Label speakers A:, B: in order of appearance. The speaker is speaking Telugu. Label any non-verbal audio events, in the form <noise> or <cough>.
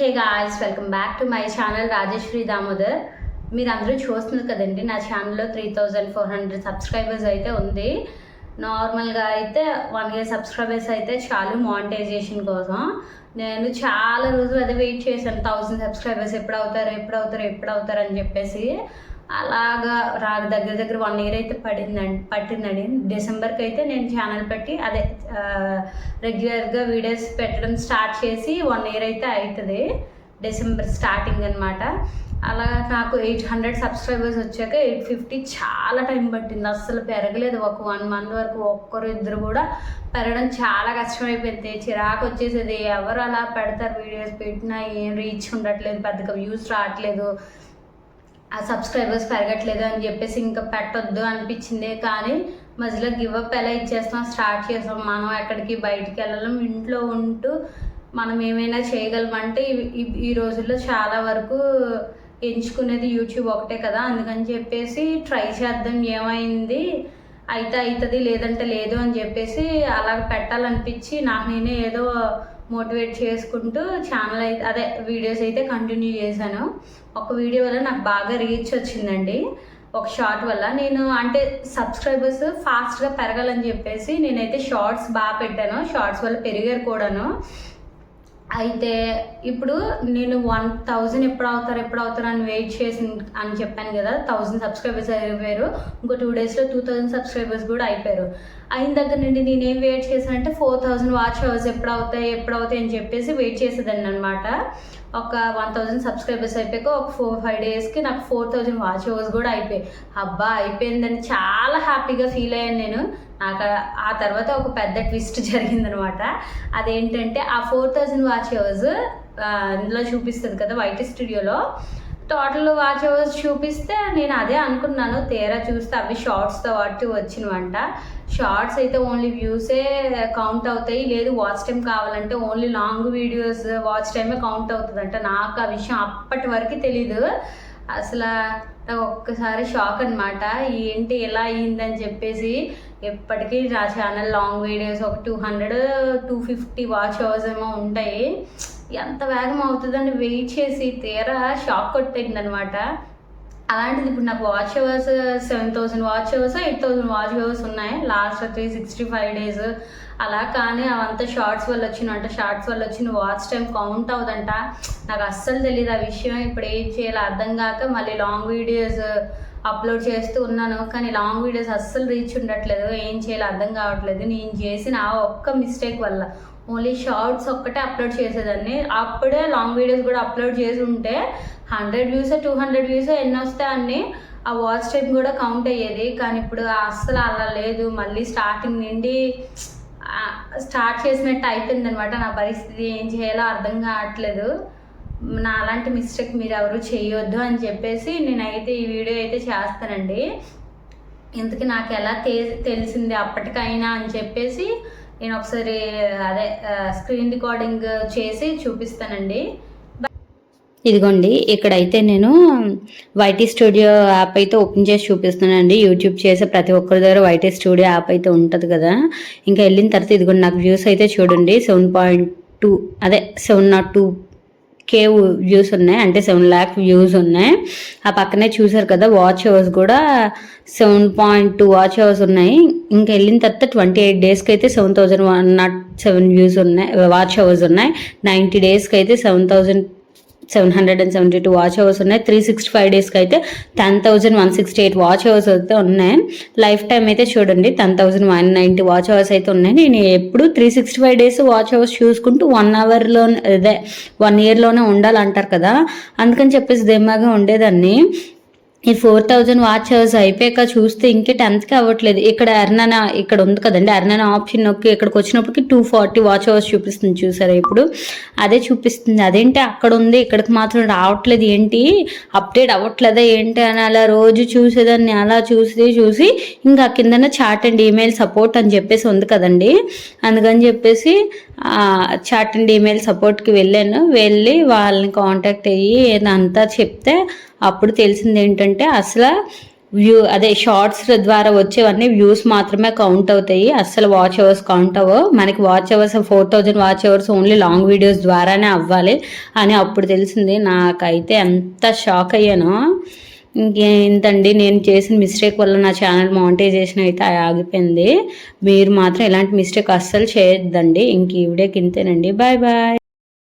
A: Hey guys welcome back to my channel Rajeshwari Damodar మీరు అందరూ చూస్తున్నారు కదండి నా ఛానల్లో three thousand four hundred subscribers అయితే ఉంది. నార్మల్గా అయితే వన్ ఇయర్ సబ్స్క్రైబర్స్ అయితే చాలు మానిటైజేషన్ కోసం. నేను చాలా రోజులు అదే వెయిట్ చేశాను థౌసండ్ సబ్స్క్రైబర్స్ ఎప్పుడు అవుతారు ఎప్పుడు అవుతారు ఎప్పుడు అవుతారు అని చెప్పేసి. అలాగా రా దగ్గర దగ్గర వన్ ఇయర్ అయితే పడిందండి పట్టిందండి. డిసెంబర్కి అయితే నేను ఛానల్ పెట్టి అదే రెగ్యులర్గా వీడియోస్ పెట్టడం స్టార్ట్ చేసి వన్ ఇయర్ అయితే అవుతుంది డిసెంబర్ స్టార్టింగ్ అనమాట అలా నాకు ఎయిట్ హండ్రెడ్ సబ్స్క్రైబర్స్ వచ్చాక ఎయిట్ ఫిఫ్టీ చాలా టైం పట్టింది. అస్సలు పెరగలేదు. ఒక వన్ మంత్ వరకు ఒక్కరు ఇద్దరు కూడా పెరగడం చాలా కష్టమైపోయింది. చిరాకు వచ్చేసేది. ఎవరు అలా పెడతారు వీడియోస్ పెట్టినా ఏం రీచ్ ఉండట్లేదు. పెద్దగా వ్యూస్ రావట్లేదు. ఆ సబ్స్క్రైబర్స్ పెరగట్లేదు అని చెప్పేసి ఇంకా పెట్టొద్దు అనిపించింది కానీ మధ్యలో గివ్ అప్ ఎలా ఇచ్చేస్తాం స్టార్ట్ చేస్తాం. మనం ఎక్కడికి బయటికి వెళ్ళలేం. ఇంట్లో ఉంటూ మనం ఏమైనా చేయగలమంటే ఈ- ఈ రోజుల్లో చాలా వరకు ఎంచుకునేది యూట్యూబ్ ఒకటే కదా. అందుకని చెప్పేసి ట్రై చేద్దాం. ఏమైంది? అయితే అవుతుంది లేదంటే లేదు అని చెప్పేసి అలా పెట్టాలనిపించి నాకు నేనే ఏదో మోటివేట్ చేసుకుంటూ ఛానల్ అయితే అదే వీడియోస్ అయితే కంటిన్యూ చేశాను. ఒక వీడియో వల్ల నాకు బాగా రీచ్ వచ్చిందండి. ఒక షార్ట్ వల్ల నేను అంటే సబ్స్క్రైబర్స్ ఫాస్ట్గా పెరగాలని చెప్పేసి నేనైతే షార్ట్స్ బాగా పెట్టాను. షార్ట్స్ వల్ల పెరిగారు కూడాను. అయితే ఇప్పుడు నేను వన్ థౌజండ్ ఎప్పుడు అవుతారు ఎప్పుడు అవుతారు అని వెయిట్ చేసి అని చెప్పాను కదా థౌజండ్ సబ్స్క్రైబర్స్ అయిపోయారు. ఇంకో టూ డేస్లో టూ థౌజండ్ సబ్స్క్రైబర్స్ కూడా అయిపోయారు. అయిన దగ్గర నుండి నేనేం వెయిట్ చేశానంటే ఫోర్ థౌజండ్ వాచ్ అవర్స్ ఎప్పుడు అవుతాయి ఎప్పుడు అవుతాయి అని చెప్పేసి వెయిట్ చేసేదాన్ని అనమాట ఒక వన్ థౌజండ్ సబ్స్క్రైబర్స్ అయిపోయాక ఒక ఫోర్ ఫైవ్ డేస్కి నాకు ఫోర్ థౌజండ్ వాచ్ అవర్స్ కూడా అయిపోయాయి. అబ్బా అయిపోయిందని చాలా హ్యాపీగా ఫీల్ అయ్యాను నేను. నాకు ఆ- తర్వాత ఒక పెద్ద ట్విస్ట్ <laughs> జరిగిందనమాట. అదేంటంటే ఆ ఫోర్ థౌజండ్ వాచ్ అవర్స్ ఇందులో చూపిస్తుంది కదా వైట్ స్టూడియోలో. టోటల్ వాచ్ అవర్స్ చూపిస్తే నేను అదే అనుకున్నాను తీరా చూస్తే అవి షార్ట్స్తో పాటు వచ్చినవంట. షార్ట్స్ అయితే ఓన్లీ వ్యూసే కౌంట్ అవుతాయి లేదు వాచ్ టైం కావాలంటే ఓన్లీ లాంగ్ వీడియోస్ వాచ్ టైమే కౌంట్ అవుతుందంట. నాకు ఆ విషయం అప్పటి వరకు తెలీదు. అసలు నాకు ఒక్కసారి షాక్ అనమాట ఏంటి ఎలా అయ్యిందని చెప్పేసి ఎప్పటికీ నా ఛానల్ లాంగ్ వీడియోస్ ఒక two hundred two fifty watch hours ఏమో ఉంటాయి. ఎంత వేగం అవుతుందని వెయిట్ చేసి తీరా షాక్ కొట్టింది అనమాట అలాంటిది ఇప్పుడు నాకు watch hours seven thousand watch hours eight thousand watch hours ఉన్నాయి. Last three sixty five days అలా కానీ అవంతా షార్ట్స్ వల్ల వచ్చిన అంటే షార్ట్స్ వల్ల వచ్చిన వాచ్ టైం కౌంట్ అవుదంట నాకు అస్సలు తెలియదు ఆ విషయం. ఇప్పుడు ఏం చేయాలో అర్థం కాక మళ్ళీ లాంగ్ వీడియోస్ అప్లోడ్ చేస్తూ ఉన్నాను. కానీ లాంగ్ వీడియోస్ అస్సలు రీచ్ ఉండట్లేదు. ఏం చేయాలో అర్థం కావట్లేదు. నేను చేసిన ఆ ఒక్క మిస్టేక్ వల్ల. ఓన్లీ షార్ట్స్ ఒక్కటే అప్లోడ్ చేసేదాన్ని. అప్పుడే లాంగ్ వీడియోస్ కూడా అప్లోడ్ చేసి ఉంటే hundred views two hundred views ఎన్ని అన్ని ఆ వాచ్ టైం కూడా కౌంట్ అయ్యేది. కానీ ఇప్పుడు అస్సలు అలా లేదు. మళ్ళీ స్టార్టింగ్ నుండి స్టార్ట్ చేసినట్టు అయిపోయింది అనమాట నా పరిస్థితి. ఏం చేయాలో అర్థం కావట్లేదు. నా అలాంటి మిస్టేక్ మీరు ఎవరు చేయొద్దు అని చెప్పేసి నేనైతే ఈ వీడియో అయితే చేస్తానండి. ఇంతకీ నాకు ఎలా తే తెలిసింది అప్పటికైనా అని చెప్పేసి నేను ఒకసారి అదే స్క్రీన్ రికార్డింగ్ చేసి చూపిస్తానండి.
B: ఇదిగోండి ఇక్కడైతే నేను వైటీ స్టూడియో యాప్ అయితే ఓపెన్ చేసి చూపిస్తున్నానండి. యూట్యూబ్ చేసే ప్రతి ఒక్కరి దగ్గర వైటీ స్టూడియో యాప్ అయితే ఉంటుంది కదా. ఇంకా వెళ్ళిన తర్వాత ఇదిగోండి నాకు వ్యూస్ అయితే చూడండి. సెవెన్ పాయింట్ టూ అదే seven nought two K views ఉన్నాయి. అంటే సెవెన్ ల్యాక్ వ్యూస్ ఉన్నాయి. ఆ పక్కనే చూసారు కదా వాచ్ అవర్స్ కూడా seven point two watch hours ఉన్నాయి. ఇంకా వెళ్ళిన తర్వాత ట్వంటీ ఎయిట్ డేస్కి అయితే seven thousand one nought seven views ఉన్నాయి వాచ్ అవర్స్ ఉన్నాయి. నైంటీ డేస్కి అయితే seven thousand seven hundred and seventy two watch hours ఉన్నాయి. త్రీ సిక్స్టీ ఫైవ్ డేస్కి అయితే ten thousand one sixty eight watch hours అయితే ఉన్నాయి. లైఫ్ టైం అయితే చూడండి ten thousand one ninety watch hours అయితే ఉన్నాయి. నేను ఎప్పుడు three sixty five days watch hours చూసుకుంటూ వన్ అవర్లో అదే వన్ ఇయర్లోనే ఉండాలంటారు కదా. అందుకని చెప్పేసి ధీమాగా ఉండేదాన్ని. ఈ ఫోర్ థౌజండ్ వాచ్ అయిపోయాక చూస్తే ఇంకే టెన్త్కి అవ్వట్లేదు. ఇక్కడ ఎర్నన ఇక్కడ ఉంది కదండి ఎర్నన ఆప్షన్ నొక్కి ఇక్కడికి వచ్చినప్పటికి టూ ఫార్టీ వాచ్ అవర్స్ చూపిస్తుంది చూసారా ఇప్పుడు? అదే చూపిస్తుంది. అదేంటి అక్కడ ఉంది? ఇక్కడికి మాత్రం రావట్లేదు. ఏంటి? అప్డేట్ అవ్వట్లేదా? ఏంటి అని అలా రోజు చూసేదాన్ని అలా చూసి చూసి ఇంకా కిందన చాట్ అండ్ ఈమెయిల్ సపోర్ట్ అని చెప్పేసి ఉంది కదండి. అందుకని చెప్పేసి చాట్ అండ్ ఈమెయిల్ సపోర్ట్కి వెళ్ళాను. వెళ్ళి వాళ్ళని కాంటాక్ట్ అయ్యి అంతా చెప్తే అప్పుడు తెలిసింది ఏంటంటే అసలు వ్యూ అదే షార్ట్స్ ద్వారా వచ్చేవన్నీ వ్యూస్ మాత్రమే కౌంట్ అవుతాయి. అస్సలు వాచ్ అవర్స్ కౌంట్ అవ్వవు. మనకి watch hours four thousand watch hours only long videos ద్వారానే అవ్వాలి అని అప్పుడు తెలిసింది. నాకైతే ఎంత షాక్ అయ్యానో. ఇంకేంతండి నేను చేసిన మిస్టేక్ వల్ల నా ఛానల్ మానిటైజేషన్ అయితే ఆగిపోయింది. మీరు మాత్రం ఇలాంటి మిస్టేక్ అస్సలు చేయొద్దండి. ఇంక ఈ వీడియోకి ఇంతేనండి. Bye bye.